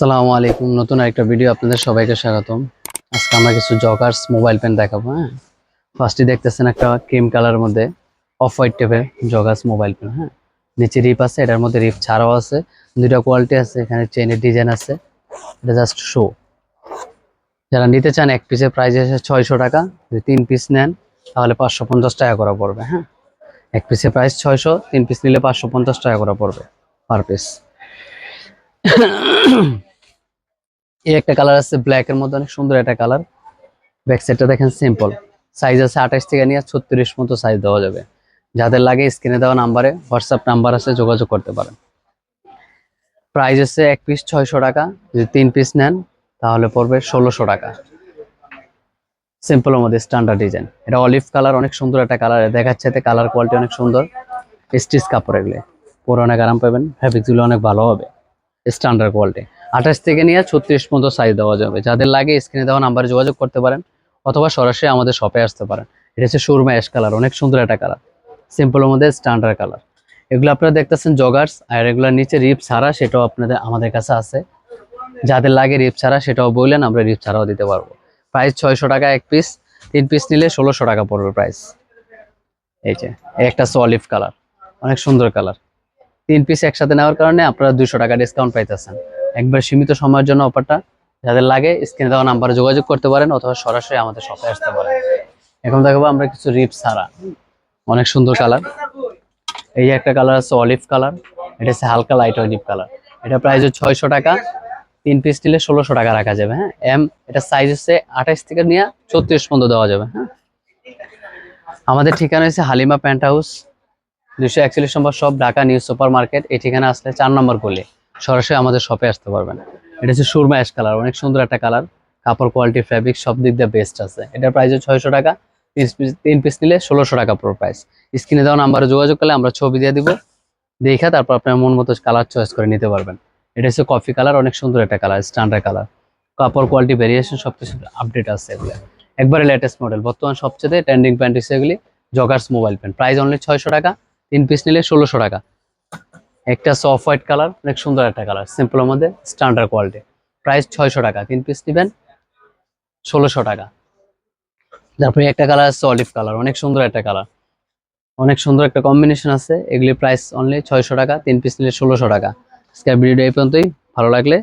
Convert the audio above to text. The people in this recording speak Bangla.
আসসালামু আলাইকুম। নতুন একটা ভিডিও আপনাদের সবাইকে স্বাগতম। আজকে আমরা কিছু জগার্স মোবাইল পেন দেখাবো হ্যাঁ? ফার্স্টে দেখতেছেন একটা ক্রিম কালার মধ্যে অফ হোয়াইট টাইপের জগার্স মোবাইল পেন হ্যাঁ? নিচে রিপ আছে, এটার মধ্যে রিপ ছাড়াও আছে। দুইটা কোয়ালিটি আছে, এখানে চেনের ডিজাইন আছে। এটা জাস্ট শো যারা নিতে চান, এক পিসের প্রাইস আছে ছয়শো টাকা। যদি তিন পিস নেন, তাহলে পাঁচশো পঞ্চাশ টাকা করে পড়বে হ্যাঁ? এক পিসের প্রাইস ছয়শো, তিন পিস নিলে পাঁচশো পঞ্চাশ টাকা করে পড়বে পার পিস এই একটা কালার আছে ব্ল্যাক এর মধ্যে অনেক সুন্দর একটা কালার ব্যাক সাইডটা দেখেন সিম্পল সাইজ আছে আঠাশ থেকে নিয়ে ছত্রিশ মতো সাইজ দেওয়া যাবে। যাদের লাগে স্ক্রিনে দেওয়া নাম্বারে হোয়াটসঅ্যাপ নাম্বার আছে, যোগাযোগ করতে পারেন। প্রাইস আছে এক পিস ছয়শো টাকা। যদি তিন পিস নেন, তাহলে পড়বে ষোলোশো টাকা। সিম্পলের মধ্যে স্ট্যান্ডার্ড ডিজাইন এটা অলিভ কালার অনেক সুন্দর একটা কালার দেখাচ্ছে এতে কালার কোয়ালিটি অনেক সুন্দর। স্টিচ কাপড় এগুলো। পরে অনেক আরাম পাবেন ফ্যাব্রিকগুলো অনেক ভালো হবে। স্ট্যান্ডার্ড কোয়ালিটি আঠাশ থেকে নিয়ে ছত্রিশ পর্যন্ত সাইজ দেওয়া যাবে। যাদের লাগে স্ক্রিনে দেওয়া নাম্বারে যোগাযোগ করতে পারেন, অথবা সরাসরি আমাদের শপে আসতে পারেন। এটা হচ্ছে সুরমা অ্যাশ কালার অনেক সুন্দর একটা কালার সিম্পলের মধ্যে স্ট্যান্ডার্ড কালার এগুলো আপনারা দেখতেছেন জগার্স আর এগুলোর নিচে রিপ ছাড়া সেটাও আপনাদের, আমাদের কাছে আছে। যাদের লাগে রিপ ছাড়া সেটাও বললেন, আমরা রিপ ছাড়াও দিতে পারব। প্রাইস ছয়শো টাকা এক পিস তিন পিস নিলে ষোলোশো টাকা পড়বে প্রাইস এই যে একটা সলিভ কালার অনেক সুন্দর কালার তিন পিস একসাথে নেওয়ার কারণে আপনারা দুশো টাকা ডিসকাউন্ট পাইতেছেন। একবার সীমিত সময়ের জন্য অফারটা যাদের লাগে, স্ক্রিনে দেওয়া নাম্বারে যোগাযোগ করতে পারেন অথবা সরাসরি আমাদের শপে আসতে পারেন। এখন দেখাবো আমরা কিছু রিপ ছাড়া। অনেক সুন্দর কালার এই যে একটা কালার আছে অলিভ কালার এটা হচ্ছে হালকা লাইট অলিভ কালার এটা প্রাইস হচ্ছে ছয়শো টাকা। তিন পিস নিলে ষোলোশো টাকা রাখা যাবে হ্যাঁ? এম এটা সাইজ হচ্ছে আঠাশ থেকে নিয়ে ছত্রিশ পর্যন্ত দেওয়া যাবে হ্যাঁ? আমাদের ঠিকানা হচ্ছে হালিমা প্যান্ট হাউস দুশো একচল্লিশ নম্বর সব ঢাকা নিউ সুপার মার্কেট এই ঠিকানা আসলে চার নম্বর গলি। সরাসরি আমাদের শপে আসতে পারবেন। এটা হচ্ছে সুরমা অ্যাশ কালার অনেক সুন্দর একটা কালার কাপড় কোয়ালিটি ফ্যাব্রিক সব দিক দিয়ে বেস্ট আছে। এটার প্রাইস হচ্ছে ছয়শো টাকা। তিন পিস তিন পিস নিলে ষোলোশো টাকা পুরো প্রাইস স্ক্রিনে দেওয়া নাম্বারে যোগাযোগ করলে আমরা ছবি দিয়ে দিব। দেখে তারপর আপনার মন মতো কালার চয়েস করে নিতে পারবেন। এটা হচ্ছে কফি কালার অনেক সুন্দর একটা কালার স্ট্যান্ডার্ড কালার কাপড় কোয়ালিটি ভেরিয়েশন সব কিছু আপডেট আছে এগুলো। একবারে লেটেস্ট মডেল বর্তমান সবচেয়ে ট্রেন্ডিং প্যান্ট এগুলি joggers mobile pant price only ছয়শো টাকা, তিন পিস নিলে ষোলোশো টাকা। একটা সফট হোয়াইট কালার অনেক সুন্দর একটা কালার সিম্পলের মধ্যে স্ট্যান্ডার্ড কোয়ালিটি প্রাইস ছয়শো টাকা, তিন পিস নেবেন, ষোলোশো টাকা। তারপরে একটা কালার আছে অলিভ কালার অনেক সুন্দর একটা কালার অনেক সুন্দর একটা কম্বিনেশন আছে, এগুলি প্রাইস অনলি ছয়শো টাকা, তিন পিস নিলে ষোলোশো টাকা। আজকের ভিডিও এই পর্যন্তই, ভালো লাগলে